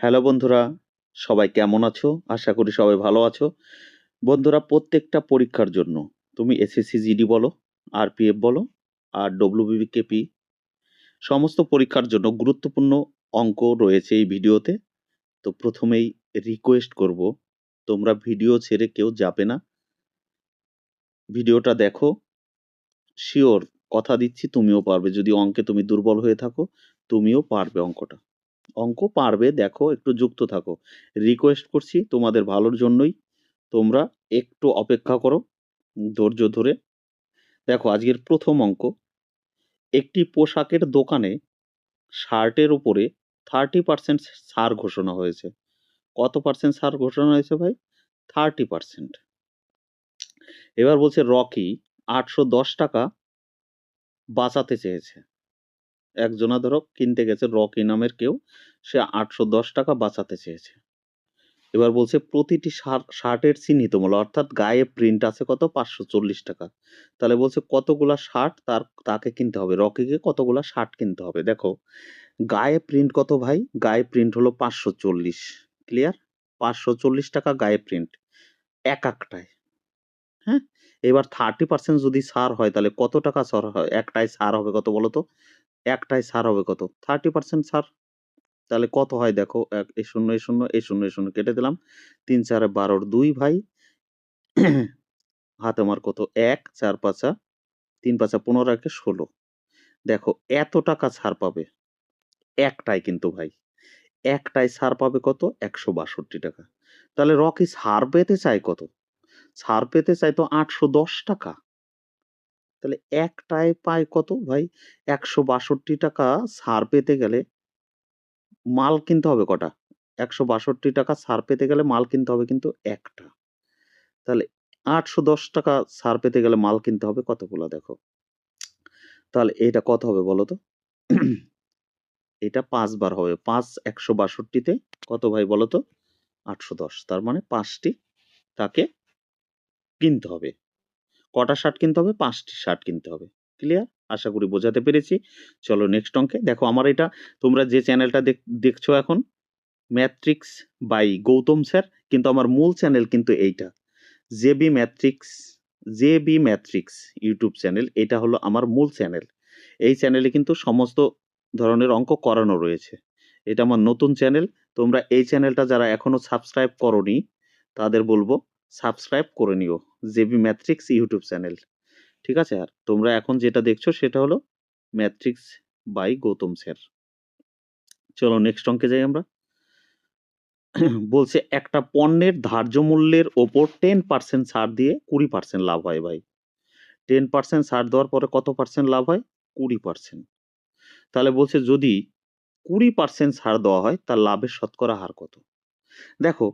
Hello বন্ধুরা, সবাই কেমন আছো? আশা করি সবাই ভালো আছো। বন্ধুরা, প্রত্যেকটা পরীক্ষার জন্য তুমি এসএসসি জিডি বলো আরপিএফ বলো, আর ডব্লিউবিকেপি সমস্ত পরীক্ষার জন্য গুরুত্বপূর্ণ অঙ্ক রয়েছে এই ভিডিওতে। তো প্রথমেই রিকোয়েস্ট করব, তোমরা ভিডিও ছেড়ে কেউ যাবে না। ভিডিওটা দেখো শিওর কথা দিচ্ছি, তুমিও পারবে। যদি অঙ্কে তুমি দুর্বল হয়ে থাকো, তুমিও পারবে অঙ্কটা। অঙ্ক পারবে, দেখো, একটু যুক্ত থাকো। রিকোয়েস্ট করছি তোমাদের ভালোর জন্যই। তোমরা একটু অপেক্ষা করো, ধৈর্য ধরে। দেখো, আজকের প্রথম অঙ্ক। একটি পোশাকের দোকানে শার্টের উপরে থার্টি পার্সেন্ট ছাড় ঘোষণা হয়েছে। কত পার্সেন্ট ছাড় ঘোষণা হয়েছে ভাই? থার্টি পার্সেন্ট এবার বলছে রকি আটশো দশ টাকা বাঁচাতে চেয়েছে। একজনা ধরো কিনতে গেছে রকি নামের কেউ, সে আটশো দশ টাকা বাঁচাতে চেয়েছে। এবার বলছে প্রতিটি শার্ট- শার্টের চিহ্নিত মূল্য, অর্থাৎ গায়ে প্রিন্ট আছে কত? পাঁচশো চল্লিশ টাকা। তাহলে বলছে কতগুলা শার্ট তার, তাকে কিনতে হবে, রকিকে কতগুলা শার্ট কিনতে হবে? দেখো, গায়ে প্রিন্ট কত ভাই? গায়ে প্রিন্ট হলো পাঁচশো চল্লিশ। ক্লিয়ার পাঁচশো চল্লিশ টাকা গায়ে প্রিন্ট এক একটায়। হ্যাঁ? এবার থার্টি পার্সেন্ট যদি সার হয়, তাহলে কত টাকা ছাড় হয়? একটাই সার হবে কত বলো তো একটাই ছাড় হবে কত? Thirty percent sir. তাহলে কত হয় দেখো? এক, এই শূন্য এই শূন্য এই শূন্য এই শূন্য কেটে দিলাম। তিন চারে বারোর দুই ভাই। হাতে আমার কত? এক, চার পাঁচা, তিন পাঁচা পনেরো, একে ষোলো। দেখো, এত টাকা ছাড় পাবে। একটাই কিন্তু ভাই। একটাই ছাড় পাবে কত? একশো বাষট্টি টাকা। তাহলে রকি ছাড় পেতে চায় কত? ছাড় পেতে চাই তো আটশো দশ টাকা। তাহলে একটায় পায় কত ভাই? একশো বাষট্টি টাকা ছাড় পেতে গেলে মাল কিনতে হবে কটা? একশো বাষট্টি টাকা ছাড় পেতে গেলে মাল কিনতে হবে কিন্তু একটা। তাহলে আটশো দশ টাকা ছাড় পেতে গেলে মাল কিনতে হবে কতগুলো দেখো। তাহলে এটা কত হবে বলো তো? এটা পাঁচবার হবে। পাঁচ একশো বাষট্টিতে কত ভাই বলো তো? আটশো দশ। তার মানে পাঁচটি তাকে কিনতে হবে। কটা শার্ট কিনতে হবে? পাঁচটি শার্ট কিনতে হবে। ক্লিয়ার আশা করি বোঝাতে পেরেছি। চলো নেক্সট অঙ্কে দেখো আমার এটা, তোমরা যে চ্যানেলটা দেখছ এখন ম্যাট্রিক্স বাই গৌতম স্যার কিন্তু আমার মূল চ্যানেল কিন্তু এইটা। JB matrix J B matrix YouTube channel এটা হলো আমার মূল চ্যানেল এই চ্যানেলে কিন্তু সমস্ত ধরনের অঙ্ক করানো রয়েছে। এটা আমার নতুন চ্যানেল তোমরা এই চ্যানেলটা যারা এখনও সাবস্ক্রাইব করনি, তাদের বলব সাবস্ক্রাইব করে নিও জেবি ম্যাট্রিক্স ইউটিউব চ্যানেল ঠিক আছে? আর তোমরা এখন যেটা দেখছ সেটা হলো ম্যাট্রিক্স বাই গৌতম স্যার। চলো নেক্সট অঙ্কে যাই আমরা। বলছে, একটা পণ্যের ধার্য মূল্যের ওপর টেন পার্সেন্ট ছাড় দিয়ে কুড়ি পার্সেন্ট লাভ হয় ভাই। টেন পার্সেন্ট ছাড় দেওয়ার পরে কত পার্সেন্ট লাভ হয়? কুড়ি পার্সেন্ট তাহলে বলছে, যদি কুড়ি পার্সেন্ট ছাড় দেওয়া হয়, তার লাভের শতকরা হার কত? দেখো,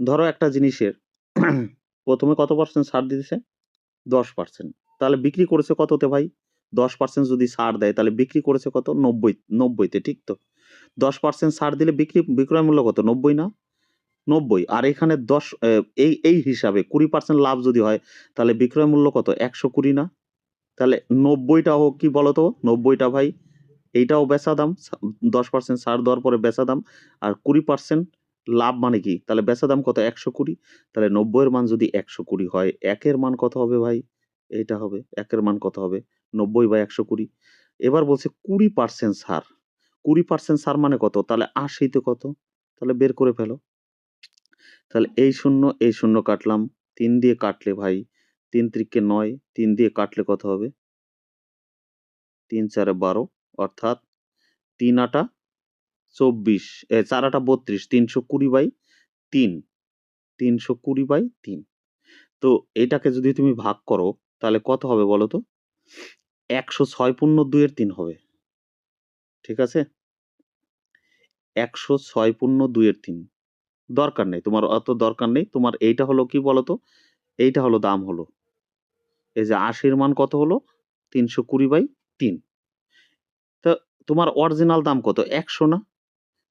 ধরো একটা জিনিসের প্রথমে কত পার্সেন্ট ছাড় দিতেছে? দশ পার্সেন্ট তাহলে বিক্রি করেছে কততে ভাই? দশ পার্সেন্ট যদি ছাড় দেয়, তাহলে বিক্রি করেছে কত? নব্বই, নব্বইতে, ঠিক তো? দশ পার্সেন্ট ছাড় দিলে বিক্রি, বিক্রয় মূল্য কত? নব্বই না? নব্বই। আর এখানে দশ এই এই হিসাবে কুড়ি পার্সেন্ট লাভ যদি হয়, তাহলে বিক্রয় মূল্য কত? একশো কুড়ি না? তাহলে নব্বইটা হোক কি বলতো? নব্বইটা ভাই। এইটাও বেচা দাম। দশ পার্সেন্ট ছাড় দেওয়ার পরে বেচা দাম। আর কুড়ি পার্সেন্ট লাভ মানে কি? তাহলে বেচা দাম কত? একশো কুড়ি? তাহলে নব্বইয়ের মান যদি একশো কুড়ি হয়, একের মান কত হবে ভাই? এইটা হবে, একের মান কত হবে? নব্বই বা একশো কুড়ি। এবার বলছে কুড়ি পার্সেন্ট সার। কুড়ি পার্সেন্ট সার মানে কত? তাহলে আশিতে কত? তাহলে বের করে ফেলো। তাহলে এই শূন্য এই শূন্য কাটলাম। তিন দিয়ে কাটলে ভাই, তিন ত্রিককে নয়, তিন দিয়ে কাটলে কত হবে? তিন চারে বারো, অর্থাৎ তিন আটা চব্বিশ, এ চার আটা বত্রিশ, তিনশো কুড়ি বাই তিন, তিনশো কুড়ি বাই তিন। তো এটাকে যদি তুমি ভাগ করো, তাহলে কত হবে বলো তো? একশো ছয় পূর্ণ দুইয়ের তিন হবে। ঠিক আছে? একশো ছয় পূর্ণ দুইয়ের তিন। দরকার নেই, তোমার অত দরকার নেই। তোমার এইটা হলো কি বলতো এইটা হলো দাম হলো। এই যে আশির মান কত হলো? তিনশো কুড়ি বাই তিন। তা তোমার অরিজিনাল দাম কত? একশো না?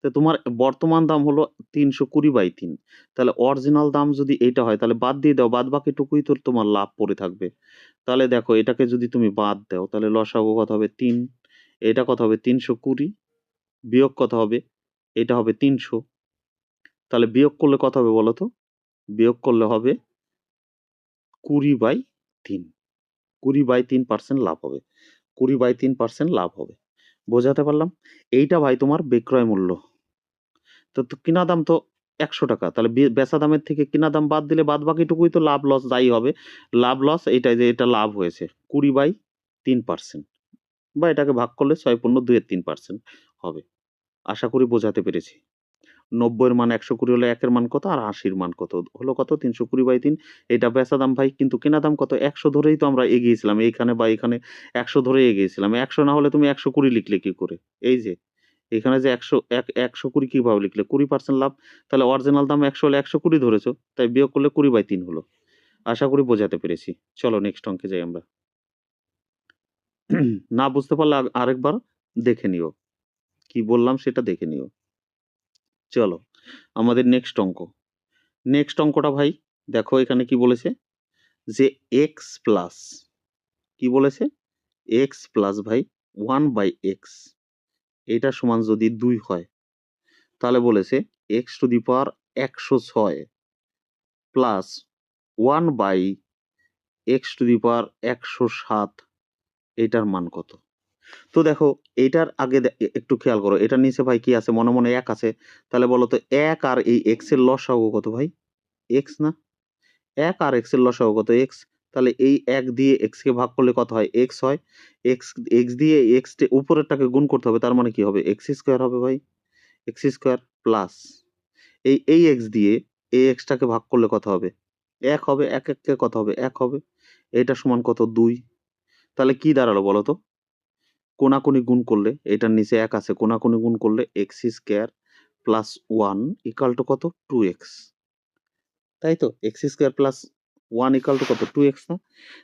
তো তোমার বর্তমান দাম হলো তিনশো কুড়ি বাই তিন। তাহলে অরিজিনাল দাম যদি এইটা হয়, তাহলে বাদ দিয়ে দাও, বাদ বাকিটুকুই তো তোমার লাভ পড়ে থাকবে। তাহলে দেখো, এটাকে যদি তুমি বাদ দাও, তাহলে লসাগু কত হবে? তিন। এটা কত হবে? তিনশো কুড়ি। বিয়োগ কত হবে? এটা হবে তিনশো। তাহলে বিয়োগ করলে কত হবে বলো তো? বিয়োগ করলে হবে কুড়ি বাই তিন। কুড়ি বাই তিন পার্সেন্ট লাভ হবে। কুড়ি বাই তিন পার্সেন্ট লাভ হবে। বোঝাতে পারলাম? এইটা ভাই তোমার বিক্রয় মূল্য। তো কিনা দাম তো একশো টাকা। তাহলে বেচা দামের থেকে কিনা দাম বাদ দিলে বাদ বাকিটুকুই তো লাভ লস যাই হবে। লাভ লস এইটাই যে, এটা লাভ হয়েছে কুড়ি বাই তিন পার্সেন্ট বা এটাকে ভাগ করলে ছয় পণ্য দুয়ের তিন পার্সেন্ট হবে। আশা করি বোঝাতে পেরেছি। নব্বইয়ের মান একশো কুড়ি হলে একের মান কত? আর আশির মান কত? হলো কত? তিনশো কুড়ি বাই তিন। এটা বেচা দাম ভাই, কিন্তু কেনা দাম কত? একশো ধরেই তো আমরা এগিয়েছিলাম। এইখানে বা এখানে একশো ধরে এগিয়েছিলাম। একশো না হলে তুমি একশো কুড়ি লিখলে কি করে? এই যে এখানে যে একশো, এক, একশো কুড়ি কীভাবে লিখলে? কুড়ি পার্সেন্ট লাভ, তাহলে অরিজিনাল দাম একশো হলে একশো কুড়ি ধরেছো, তাই বিয়োগ করলে কুড়ি বাই তিন হলো। আশা করি বোঝাতে পেরেছি। চলো নেক্সট অঙ্কে যাই আমরা। না বুঝতে পারলে আরেকবার দেখে নিও। কি বললাম সেটা দেখে নিও। চলো, আমাদের নেক্সট অঙ্ক। নেক্সট অঙ্কটা ভাই, দেখো এখানে কি বলেছে? যে এক্স প্লাস কি বলেছে? এক্স প্লাস ভাই ওয়ান বাই এক্স এটা সমান যদি দুই হয়, তাহলে বলেছে এক্স টু দি পাওয়ার একশো ছয় plus one by x to the power একশো সাত, এটার মান কত? তো দেখো এইটার আগে একটু খেয়াল করো এটা নিচে ভাই কি আছে? মনে মনে এক আছে, তাহলে বলো তো এক আর এই এক্সের লসাগু কত ভাই? এক্স না? এক আর এক্সের লসাগু কত? এক্স তাহলে এই এক দিয়ে এক্স কে ভাগ করলে কত হয়? এক্স হয়। এক্স এক্স দিয়ে এক্স উপরেরটাকে গুণ করতে হবে, তার মানে কি হবে? এক্স স্কোয়ার হবে ভাই। এক্স স্কোয়ার প্লাস এই এই এক্স দিয়ে এই এক্সটাকে ভাগ করলে কত হবে? এক হবে, এক এককে কত হবে? এক হবে। এটা সমান কত? দুই। তাহলে কি দাঁড়াল বলো তো? কোনাকুনি গুণ করলে, এটার নিচে এক আছে, কোনাকুনি গুণ করলে x square plus one equal to কত? টু এক্স তাই তো? X square plus one equal to কত? টু এক্স না?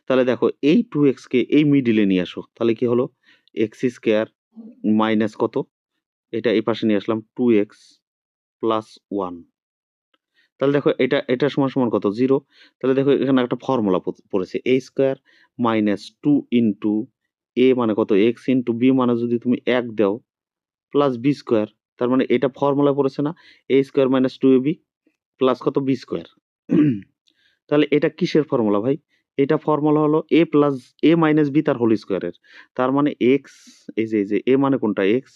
তাহলে দেখো এই টু এক্সকে এই মিডিলে নিয়ে আসো। তাহলে কি হলো? এক্স স্কোয়ার মাইনাস কত? এটা এই পাশে নিয়ে আসলাম টু এক্স প্লাস ওয়ান তাহলে দেখো এটা এটা সমান সমান কত? জিরো তাহলে দেখো এখানে একটা ফর্মুলা পড়েছে। A square minus two into a মানে কত? এক্স ইন্টু বি মানে যদি তুমি এক দাও প্লাস বি স্কোয়ার তার মানে এটা ফর্মুলা পড়েছে না? A square minus two a b plus কত? বি স্কোয়ার তাহলে এটা কিসের ফর্মুলা ভাই? এটা ফর্মুলা হলো a plus a minus b তার হোল স্কোয়ারের তার মানে এক্স এই যে এই যে এ মানে কোনটা এক্স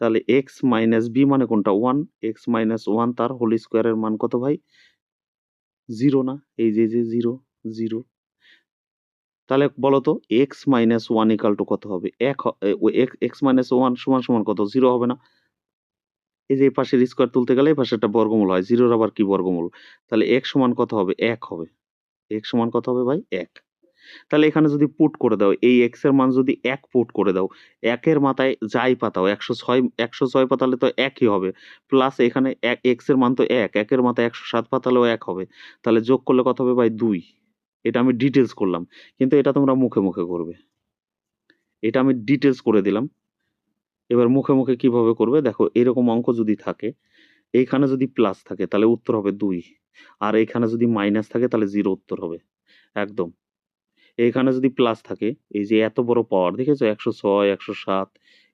তাহলে এক্স মাইনাস বি মানে কোনটা ওয়ান এক্স মাইনাস ওয়ান তার হোল স্কোয়ারের মান কত ভাই? জিরো না? এই যে যে জিরো জিরো তাহলে বলো তো x minus one equal to কত হবে? এক এক্স মাইনাস ওয়ান সমান সমান কত? জিরো হবে না। এই যে এই পাশের স্কোয়ার তুলতে গেলে এই পাশে একটা বর্গমূল হয় জিরোর আবার কি বর্গমূল? তাহলে এক সমান কত হবে? এক হবে। এক সমান কত হবে ভাই? এক। তাহলে এখানে যদি পুট করে দাও, এই এক্সের মান যদি এক পুট করে দাও, একের মাথায় যাই পাতাও, একশো ছয় একশো ছয় পাতালে তো একই হবে প্লাস এখানে এক এক্সের মান তো এক, একের মাথায় একশো সাত পাতালেও এক হবে। তাহলে যোগ করলে কত হবে ভাই? দুই। এটা আমি ডিটেলস করলাম, কিন্তু এটা তোমরা মুখে মুখে করবে। এটা আমি ডিটেলস করে দিলাম। এবার মুখে মুখে কীভাবে করবে? দেখো, এরকম অঙ্ক যদি থাকে, এইখানে যদি প্লাস থাকে, তাহলে উত্তর হবে দুই। আর এইখানে যদি মাইনাস থাকে, তাহলে জিরো উত্তর হবে। একদম। এইখানে যদি প্লাস থাকে, এই যে এত বড় পাওয়ার দেখেছ? একশো ছয়, একশো সাত,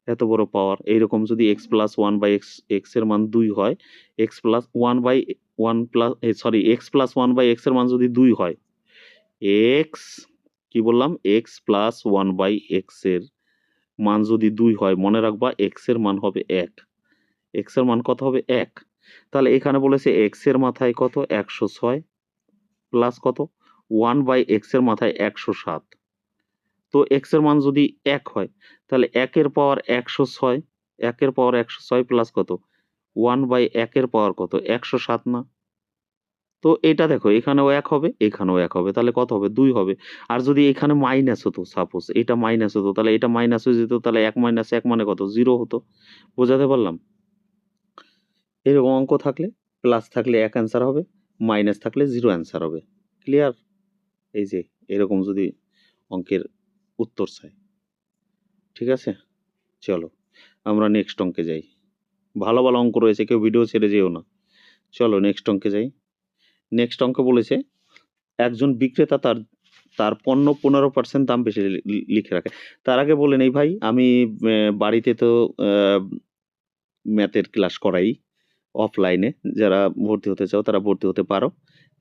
এত বড় পাওয়ার এইরকম যদি x plus one by x এক্সের মান দুই হয় x plus one by one plus sorry x plus one by এক্সের মান যদি দুই হয় এক্স কি বললাম? এক্স প্লাস ওয়ান বাই এক্সের মান যদি দুই হয়, মনে রাখবা এক্সের মান হবে এক। এক্সের মান কত হবে? এক। তাহলে এখানে বলেছে এক্সের মাথায় কত? একশো ছয় প্লাস কত? ওয়ান বাই এক্সের মাথায় একশো সাত। তো এক্সের মান যদি এক হয়, তাহলে একের পাওয়ার একশো ছয়, একের পাওয়ার একশো ছয় প্লাস কত? ওয়ান বাই একের পাওয়ার কত? একশো সাত না? তো এটা দেখো, এখানেও এক হবে, এখানেও এক হবে, তাহলে কত হবে? দুই হবে। আর যদি এখানে মাইনাস হতো সাপোজ এটা মাইনাস হতো, তাহলে এটা মাইনাস হয়ে যেত, তাহলে এক মাইনাস এক মানে কত? জিরো হতো। বোঝাতে পারলাম? এরকম অঙ্ক থাকলে প্লাস থাকলে এক অ্যান্সার হবে মাইনাস থাকলে জিরো অ্যান্সার হবে। ক্লিয়ার এই যে, এরকম যদি অঙ্কের উত্তর চাই। ঠিক আছে? চলো, আমরা নেক্সট অঙ্কে যাই। ভালো ভালো অঙ্ক রয়েছে, কেউ ভিডিও ছেড়ে যেও না। চলো নেক্সট অঙ্কে যাই। নেক্সট অঙ্ক বলেছে, একজন বিক্রেতা তার তার পণ্য পনেরো পার্সেন্ট দাম বেশি লিখে রাখে। তার আগে বলে নেই ভাই, আমি বাড়িতে তো ম্যাথের ক্লাস করাই অফলাইনে যারা ভর্তি হতে চাও তারা ভর্তি হতে পারো।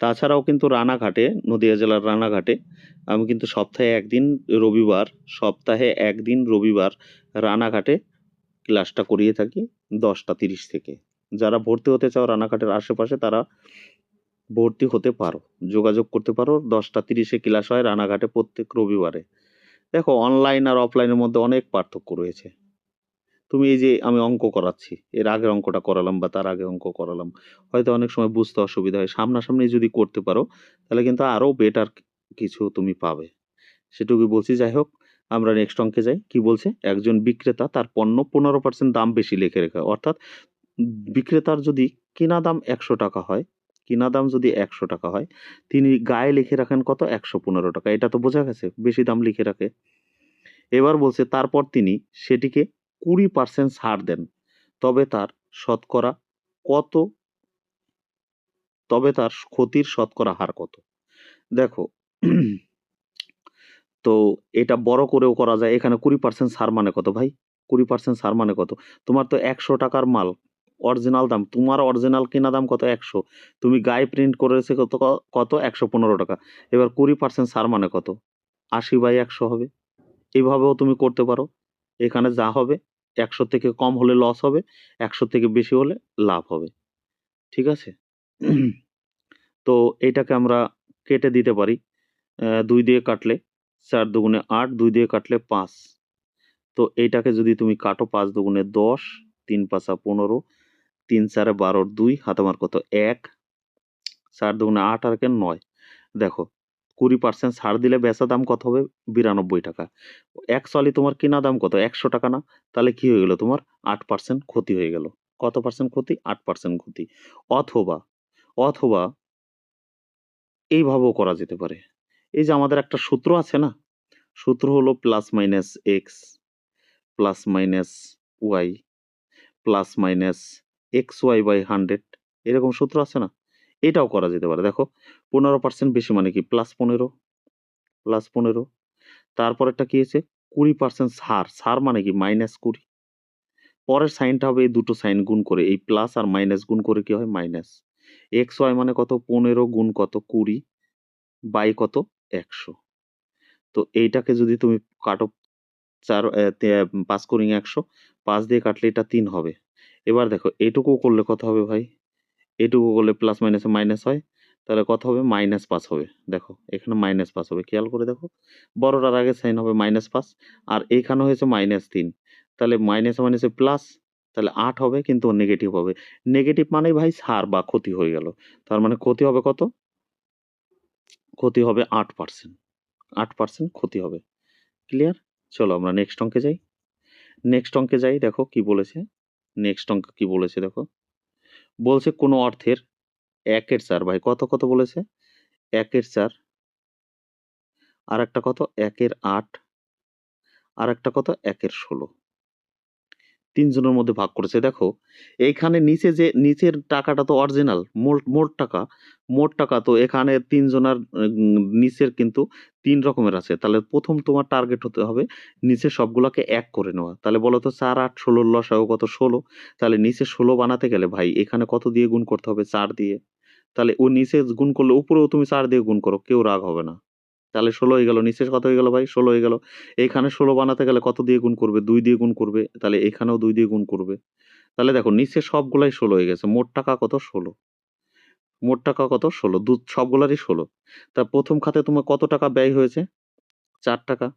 তাছাড়াও কিন্তু রানাঘাটে, নদিয়া জেলার রানাঘাটে, আমি কিন্তু সপ্তাহে একদিন রবিবার, সপ্তাহে একদিন রবিবার রানাঘাটে ক্লাসটা করিয়ে থাকি, দশটা তিরিশ থেকে। যারা ভর্তি হতে চাও রানাঘাটের আশেপাশে তারা ভর্তি হতে পারো। যোগাযোগ করতে পারো। দশটা তিরিশে ক্লাস হয়, রানাঘাটে প্রত্যেক রবিবারে। দেখো অনলাইন আর অফলাইনের মধ্যে অনেক পার্থক্য রয়েছে। তুমি এই যে আমি অঙ্ক করাচ্ছি, এর আগের অঙ্কটা করালাম বা তার আগে অঙ্ক করালাম, হয়তো অনেক সময় বুঝতে অসুবিধা হয়। সামনাসামনি যদি করতে পারো, তাহলে কিন্তু আরও বেটার কিছু তুমি পাবে। সেটুকুই বলছি, যাই হোক, আমরা নেক্সট অঙ্কে যাই। কি বলছে? একজন বিক্রেতা তার পণ্য পনেরো পার্সেন্ট দাম বেশি লিখে রেখে, অর্থাৎ বিক্রেতার যদি কেনা দাম একশো টাকা হয় কিনা দাম যদি একশো টাকা হয়, তিনি গায়ে লিখে রাখেন কত? একশো পনেরো টাকা। এটা তো বোঝা গেছে, বেশি দাম লিখে রাখে। এবার বলছে, তারপর তিনি সেটিকে কুড়ি পার্সেন্ট ছাড় দেন। তবে তার শতকরা কত? তবে তার ক্ষতির শতকরা হার কত? দেখো, তো এটা বড় করেও করা যায়। এখানে কুড়ি পার্সেন্ট ছাড় মানে কত ভাই? কুড়ি পার্সেন্ট ছাড় মানে কত? তোমার তো একশো টাকার মাল। অরিজিনাল দাম, তোমার অরিজিনাল কেনা দাম কত? একশো। তুমি গায়ে প্রিন্ট করেছে কত কত? একশো পনেরো টাকা। এবার কুড়ি পার্সেন্ট ছাড় মানে কত? আশি বাই একশো হবে। এইভাবেও তুমি করতে পারো। এখানে যা হবে, একশো থেকে কম হলে লস হবে, একশো থেকে বেশি হলে লাভ হবে। ঠিক আছে? তো এইটাকে আমরা কেটে দিতে পারি। দুই দিয়ে কাটলে চার দুগুণে আট, দুই দিয়ে কাটলে পাঁচ। তো এইটাকে যদি তুমি কাটো, পাঁচ দুগুণে দশ, তিন পাঁচা পনেরো তিন চারে বারোর দুই হাতামার কত? এক। চার দুগুণে আট আর কেন নয়। দেখো, কুড়ি পার্সেন্ট ছাড় দিলে বেচা দাম কত হবে? বিরানব্বই টাকা। অ্যাকচুয়ালি তোমার কেনা দাম কত? একশো টাকা না? তাহলে কি হয়ে গেল তোমার? আট পার্সেন্ট ক্ষতি হয়ে গেল। কত পার্সেন্ট ক্ষতি? আট পার্সেন্ট ক্ষতি। অথবা অথবা এইভাবেও করা যেতে পারে। এই যে আমাদের একটা সূত্র আছে না? সূত্র হলো plus minus x, plus minus y, plus minus x y by hundred এরকম সূত্র আছে না? এটাও করা যেতে পারে। দেখো, পনেরো পার্সেন্ট বেশি মানে কি? প্লাস পনেরো প্লাস পনেরো। তারপরেরটা কী আছে কুড়ি পার্সেন্ট সার। সার মানে কি? মাইনাস কুড়ি। পরের সাইনটা হবে এই দুটো সাইন গুণ করে। এই প্লাস আর মাইনাস গুণ করে কি হয়? মাইনাস এক্স ওয়াই মানে কত? পনেরো গুণ কত? কুড়ি বাই কত? একশো। তো এইটাকে যদি তুমি কাটো চার পাঁচ করিং একশো, পাঁচ দিয়ে কাটলে এটা তিন হবে। এবার দেখো এটুকু করলে কত হবে ভাই? এটুকু করলে প্লাস মাইনাসে মাইনাস হয়। তাহলে কত হবে? মাইনাস পাঁচ হবে। দেখো, এখানে মাইনাস পাঁচ হবে। খেয়াল করে দেখো, বড়টার আগে সাইন হবে মাইনাস পাঁচ, আর এখানে হয়েছে মাইনাস তিন। তাহলে মাইনাসে মাইনাসে প্লাস তাহলে আট হবে, কিন্তু নেগেটিভ হবে। নেগেটিভ মানে ভাই সার বা ক্ষতি হয়ে গেল। তার মানে ক্ষতি হবে কত? ক্ষতি হবে আট পার্সেন্ট আট পার্সেন্ট ক্ষতি হবে। ক্লিয়ার চলো আমরা নেক্সট অঙ্কে যাই। নেক্সট অঙ্কে যাই, দেখো কি বলেছে। নেক্সট অঙ্ক কি বলেছে দেখো? বলছে কোনো অর্থের একের চার, ভাই কত কত বলেছে? একের চার আর একটা কত? একের আট আর একটা কত? একের ষোলো। তিনজনের মধ্যে ভাগ করেছে। দেখো, এইখানে নিচে যে, নিচের টাকাটা তো অরিজিনাল মোট মোট টাকা মোট টাকা তো এখানে তিনজনের নিচের কিন্তু তিন রকমের আছে। তাহলে প্রথম তোমার টার্গেট হতে হবে নিচে সবগুলোকে এক করে নেওয়া। তাহলে বলো তো চার, আট ষোলোর লসাগু কত? ষোলো। তাহলে নিচে ষোলো বানাতে গেলে ভাই, এখানে কত দিয়ে গুণ করতে হবে? চার দিয়ে। তাহলে ও নিচে গুণ করলে উপরেও তুমি চার দিয়ে গুণ করো, কেউ রাগ হবে না। তাহলে ষোলো হয়ে গেল নিচে কত হয়ে গেল ভাই? ষোলো হয়ে গেল। এইখানে ষোলো বানাতে গেলে কত দিয়ে গুণ করবে? দুই দিয়ে গুণ করবে। তাহলে এখানেও দুই দিয়ে গুণ করবে। তাহলে দেখো, নিচে সবগুলাই ষোলো হয়ে গেছে। মোট টাকা কত? ষোলো। মোট টাকা কত? ষোলো। দু, সবগুলারই ষোলো। তা প্রথম খাতে তোমার কত টাকা ব্যয় হয়েছে? চার টাকা।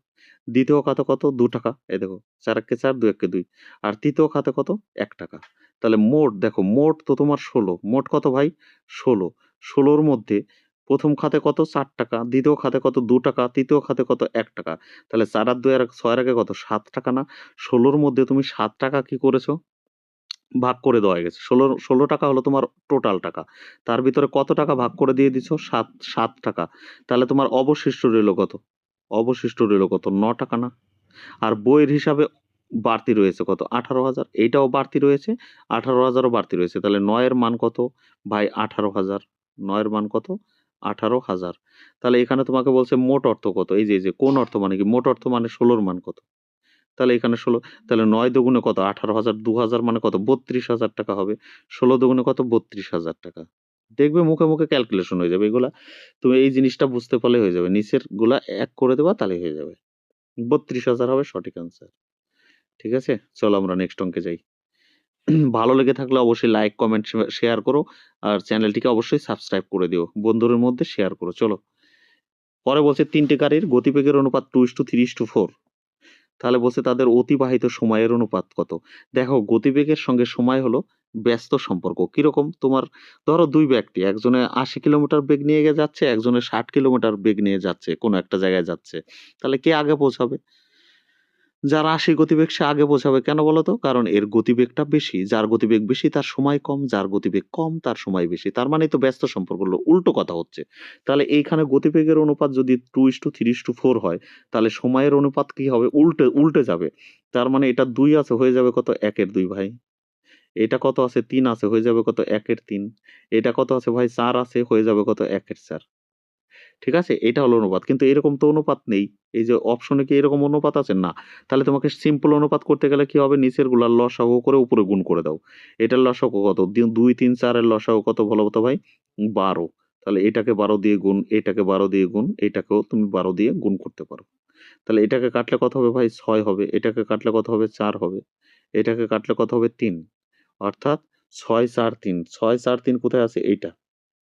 দ্বিতীয় খাতে কত? দু টাকা। এই দেখো, চার একে চার, দুই একে দুই। আর তৃতীয় খাতে কত? এক টাকা। তাহলে মোট, দেখো, মোট তো তোমার ষোলো। মোট কত ভাই? ষোলো। ষোলোর মধ্যে প্রথম খাতে কত? চার টাকা। দ্বিতীয় খাতে কত? দু টাকা। তৃতীয় খাতে কত? এক টাকা। তাহলে চার আর দুই আর ছয়ের আগে কত? সাত টাকা না? ষোলোর মধ্যে তুমি সাত টাকা কি করেছ? ভাগ করে দেওয়া গেছে। ষোলো ষোলো টাকা হলো তোমার টোটাল টাকা। তার ভিতরে কত টাকা ভাগ করে দিয়ে দিছো? সাত সাত টাকা। তাহলে তোমার অবশিষ্ট রইল কত? অবশিষ্ট রইল কত? ন টাকা না? আর বইয়ের হিসাবে বাড়তি রয়েছে কত? আঠারো হাজার। এইটাও বাড়তি রয়েছে। আঠারো হাজারও বাড়তি রয়েছে। তাহলে নয়ের মান কত? ভাই, আঠারো হাজার। নয়ের মান কত? আঠারো হাজার। তাহলে এখানে তোমাকে বলছে মোট অর্থ কত? এই যে যে, কোন অর্থ মানে কি? মোট অর্থ মানে ষোলোর মান কত? তাহলে এখানে ষোলো, তাহলে নয় দুগুণে কত? আঠারো হাজার, দু হাজার মানে কত? বত্রিশ হাজার টাকা হবে। ষোলো দুগুণে কত? বত্রিশ হাজার টাকা। দেখবে মুখে মুখে ক্যালকুলেশন হয়ে যাবে এগুলা। তুমি এই জিনিসটা বুঝতে পারলে হয়ে যাবে। নিচেরগুলা এক করে দেবা, তাহলে হয়ে যাবে। বত্রিশ হাজার হবে সঠিক আনসার ঠিক আছে? চলো আমরা নেক্সট অঙ্কে যাই। ভালো লেগে থাকলে অবশ্যই লাইক কমেন্ট শেয়ার করো। আর চ্যানেলটিকে অবশ্যই সাবস্ক্রাইব করে দিও। বন্ধুদের মধ্যে শেয়ার করো। চলো। পরে বলছে তিনটে গাড়ির গতিবেগের অনুপাত two is to three to four তাহলে বলছে তাদের অতিবাহিত সময়ের অনুপাত কত? দেখো, গতিবেগের সঙ্গে সময় হলো ব্যস্ত সম্পর্ক। কীরকম? তোমার ধরো দুই ব্যক্তি, একজনে আশি কিলোমিটার বেগ নিয়ে যাচ্ছে, একজনে ষাট কিলোমিটার বেগ নিয়ে যাচ্ছে, কোনো একটা জায়গায় যাচ্ছে। তাহলে কে আগে পৌঁছাবে? যার আশি গতিবেগ সে আগে বোঝাবে। কেন বলো তো? কারণ এর গতিবেগটা বেশি। যার গতিবেগ বেশি, তার সময় কম। যার গতিবেগ কম, তার সময় বেশি। তার মানে তো ব্যস্ত সম্পর্ক। হলো উল্টো কথা হচ্ছে। তাহলে এইখানে গতিবেগের অনুপাত যদি two is to three is to four হয়, তাহলে সময়ের অনুপাত কি হবে? উল্টে উল্টে যাবে। তার মানে এটা দুই আছে, হয়ে যাবে কত? একের দুই ভাই। এটা কত আছে? তিন আছে, হয়ে যাবে কত? একের তিন। এটা কত আছে ভাই? চার আছে, হয়ে যাবে কত? একের চার। ঠিক আছে? এটা হলো অনুপাত। কিন্তু এরকম তো অনুপাত নেই। এই যে অপশনে কি এরকম অনুপাত আছে? না। তাহলে তোমাকে সিম্পল অনুপাত করতে গেলে কি হবে? নিচেরগুলার লসাগু করে উপরে গুণ করে দাও। এটার লসাগু কত? দুই, তিন, চারের লসাগু কত বলো তো ভাই? বারো। তাহলে এটাকে বারো দিয়ে গুণ, এটাকে বারো দিয়ে গুণ, এটাকেও তুমি বারো দিয়ে গুণ করতে পারো। তাহলে এটাকে কাটলে কত হবে ভাই? ছয় হবে। এটাকে কাটলে কত হবে? চার হবে। এটাকে কাটলে কত হবে? তিন। অর্থাৎ ছয়, চার, তিন। ছয়, চার, তিন কোথায় আছে? এইটা।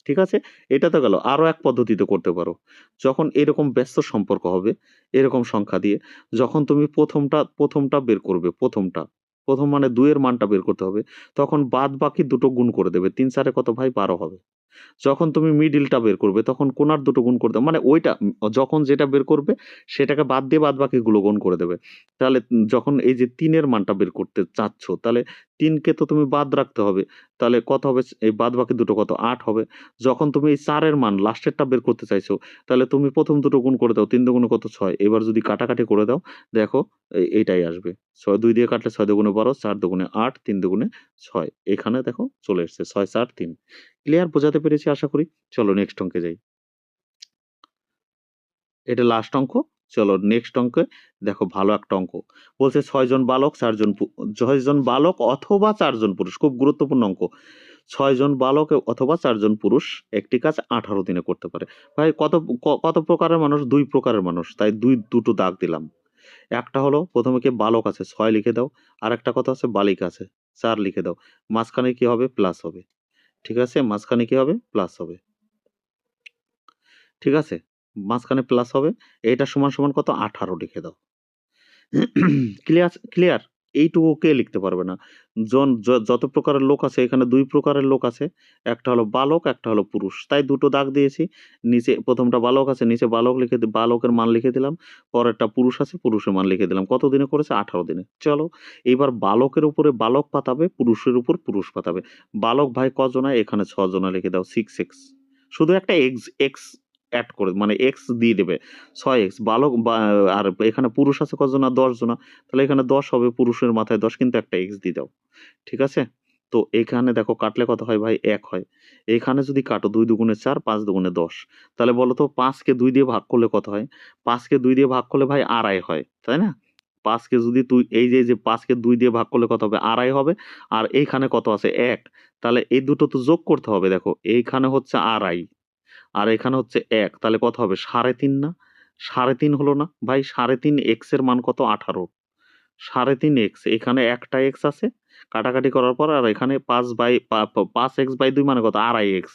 ঠিক আছে? এটা তো গেল। আরও এক পদ্ধতিতে করতে পারো। যখন এরকম ব্যস্ত সম্পর্ক হবে, এরকম সংখ্যা দিয়ে, যখন তুমি প্রথমটা প্রথমটা বের করবে, প্রথমটা, প্রথম মানে দুইয়ের মানটা বের করতে হবে, তখন বাদ বাকি দুটো গুণ করে দেবে। তিন চারে কত ভাই? বারো হবে। যখন তুমি মিডিলটা বের করবে, তখন কোনার দুটো গুণ করে দেবে। মানে ওইটা, যখন যেটা বের করবে, সেটাকে বাদ দিয়ে বাদ বাকি গুলো গুণ করে দেবে। তাহলে যখন এই যে তিনের মানটা বের করতে চাচ্ছ, তাহলে তিনকে তো তুমি বাদ রাখতে হবে। তাহলে কত হবে? এই বাদ বাকি দুটো কত? আট হবে। যখন তুমি এই চারের মান, লাস্টেরটা বের করতে চাইছো, তাহলে তুমি প্রথম দুটো গুণ করে দাও, তিন দুগুণে কত? ছয়। এবার যদি কাটাকাটি করে দাও, দেখো এই- এইটাই আসবে। ছয়, দুই দিয়ে কাটলে ছয় দুগুণে বারো, চার দুগুণে আট, তিন দুগুণে ছয়। এখানে দেখো, চলে এসছে ছয়, চার, তিন। ক্লিয়ার বোঝাতে পেরেছি আশা করি? চলো নেক্সট অঙ্কে যাই। এটা লাস্ট অঙ্ক। চলো নেক্সট অঙ্কে দেখো ভালো একটা অঙ্ক। বলছে ছয়জন বালক চারজন ছয়জন বালক অথবা চারজন পুরুষ, খুব গুরুত্বপূর্ণ অঙ্ক। ছয়জন বালক অথবা চারজন পুরুষ একটি কাজ আঠারো দিনে করতে পারে। ভাই, কত কত প্রকারের মানুষ? দুই প্রকারের মানুষ, তাই দুই, দুটো দাগ দিলাম। একটা হলো প্রথমে কি বালক আছে, ছয় লিখে দাও। আর একটা কথা আছে? বালিকা আছে, চার লিখে দাও। মাঝখানে কি হবে? প্লাস হবে। ঠিক আছে? মাঝখানে কি হবে? প্লাস হবে। ঠিক আছে? মাঝখানে প্লাস হবে। এটা সমান সমান কত? আঠারো লিখে দাও। ক্লিয়ার ক্লিয়ার এইটুকু কে লিখতে পারবে না? জন যত প্রকারের লোক আছে, এখানে দুই প্রকারের লোক আছে। একটা হলো বালক, একটা হলো পুরুষ। তাই দুটো দাগ দিয়েছি। নিচে প্রথমটা বালক আছে, নিচে বালক লিখে বালকের মান লিখে দিলাম। পরেরটা পুরুষ আছে, পুরুষের মান লিখে দিলাম। কত দিনে করেছে? আঠারো দিনে। চলো, এবার বালকের উপরে বালক পাতাবে, পুরুষের উপর পুরুষ পাতাবে। বালক ভাই কজনা এখানে ছজনা লিখে দাও। সিক্স এক্স শুধু একটা এক্স এক্স অ্যাড করে মানে এক্স দিয়ে দেবে। ছয় এক্স বালক আর এখানে পুরুষ আছে কজনা দশ জনা তাহলে এখানে দশ হবে, পুরুষের মাথায় দশ, কিন্তু একটা এক্স দিয়ে দাও। ঠিক আছে? তো এখানে দেখো কাটলে কত হয় ভাই? এক হয়। এখানে যদি কাটো, দুই দুগুণে চার, পাঁচ দুগুণে দশ। তাহলে বলো তো পাঁচকে দুই দিয়ে ভাগ করলে কত হয়? পাঁচকে দুই দিয়ে ভাগ করলে ভাই আড়াই হয়, তাই না? পাঁচকে যদি তুই, এই যে যে পাঁচকে দুই দিয়ে ভাগ করলে কত হবে? আড়াই হবে। আর এইখানে কত আছে? এক। তাহলে এই দুটো তো যোগ করতে হবে, দেখো। এইখানে হচ্ছে আড়াই। আর এখানে হচ্ছে এক, তাহলে কত হবে? সাড়ে তিন না? সাড়ে তিন হলো না? ভাই, সাড়ে তিন এক্সের মান কত? আঠারো। সাড়ে তিন এক্স এখানে একটা এক্স আছে, কাটাকাটি করার পর আর এখানে পাঁচ বাই পাঁচ এক্স বাই দুই মানে কত? আড়াই এক্স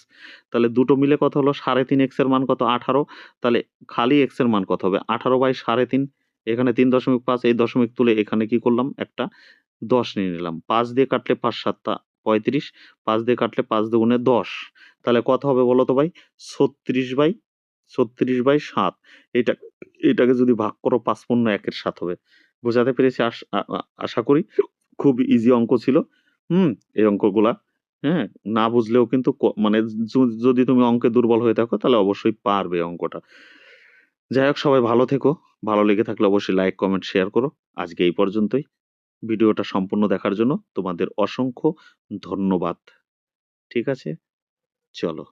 তাহলে দুটো মিলে কত হলো? সাড়ে তিন এক্সের মান কত? আঠারো। তাহলে খালি এক্সের মান কত হবে? আঠারো বাই সাড়ে তিন, এখানে তিন দশমিক পাঁচ, এই দশমিক তুলে এখানে কি করলাম? একটা দশ নিয়ে নিলাম। পাঁচ দিয়ে কাটলে পাঁচ সাতটা পঁয়ত্রিশ, পাঁচ দিয়ে কাটলে পাঁচ দুগুণে দশ। তাহলে কত হবে বলো তো ভাই? ছত্রিশ বাই ছত্রিশ বাই সাত। এটা এটাকে যদি ভাগ করো পাঁচ পূর্ণ একের সাত হবে। বোঝাতে পেরেছি? আশ- করি। খুব ইজি অঙ্ক ছিল। হুম, এই অঙ্কগুলা। হ্যাঁ না বুঝলেও কিন্তু মানে যদি তুমি অঙ্কে দুর্বল হয়ে থাকো, তাহলে অবশ্যই পারবে অঙ্কটা। যাই হোক, সবাই ভালো থেকো। ভালো লেগে থাকলে অবশ্যই লাইক কমেন্ট শেয়ার করো। আজকে এই পর্যন্তই। ভিডিওটা সম্পূর্ণ দেখার জন্য তোমাদের অসংখ্য ধন্যবাদ। ঠিক আছে? চলো।